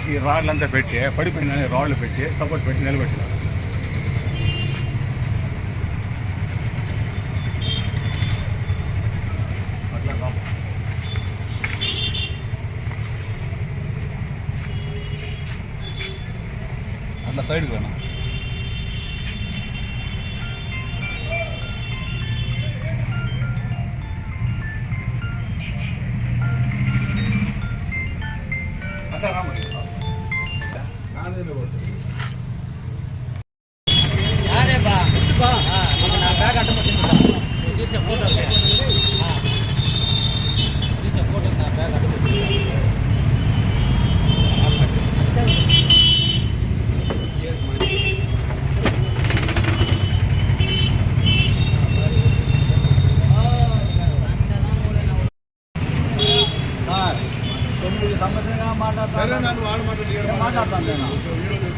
ఈ- ఈ రాడ్లంతా పెట్టి పడిపోయిన రాడ్లు పెట్టి సపోర్ట్ పెట్టి నిలబెట్టినారు అట్లా కాదు అట్లా নেব। సమస్యగా మాట్లాడతాను మాట్లాడతాను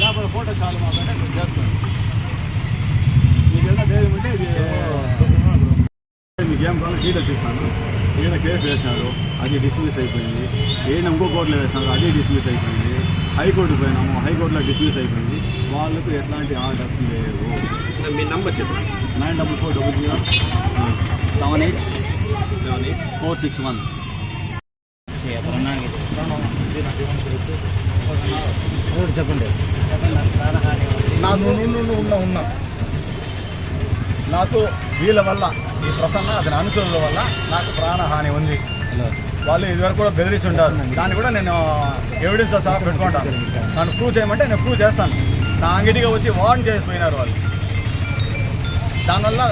లేకపోతే ఫోటో చాలు మాకంటే చేస్తాను. మీకు ఏదైనా ధైర్యం ఉంటే ఇది మీకు ఏం కావాలో డీటెయిల్స్ ఇస్తాను ఈయన కేసు వేసినారు అది డిస్మిస్ అయిపోయింది. ఈయన ఇంకో కోర్టులో వేసినారు అది డిస్మిస్ అయిపోయింది. హైకోర్టు పోయినాము హైకోర్టులో డిస్మిస్ అయిపోయింది. వాళ్ళకు ఎట్లాంటి ఆర్డర్స్ లేవు. మీ నంబర్ చెప్పండి. Nine double four double zero seven eight four six one చెప్పండి నా నుండి ఉన్నా ఉన్నా. నాకు వీళ్ళ వల్ల ఈ ప్రసన్న అతని అనుచరుల వల్ల నాకు ప్రాణహాని ఉంది. వాళ్ళు ఇదివరకు కూడా బెదిరించి ఉంటారు. దాన్ని కూడా నేను ఎవిడెన్స్ సహా పెట్టుకుంటాను. నన్ను ప్రూవ్ చేయమంటే నేను ప్రూవ్ చేస్తాను. నా అంగడిగా వచ్చి వార్న్ చేసిపోయినారు వాళ్ళు. దానివల్ల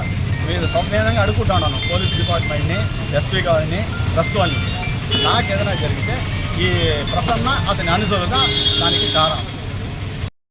మీరు సంవేదంగా అడుగుకుంటున్నాను పోలీస్ డిపార్ట్మెంట్ని ఎస్పీ గారిని ప్రస్తుతాన్ని నాకు ఏదైనా జరిగితే ఈ ప్రసన్న అతని అనుసరుగా దానికి కారణం.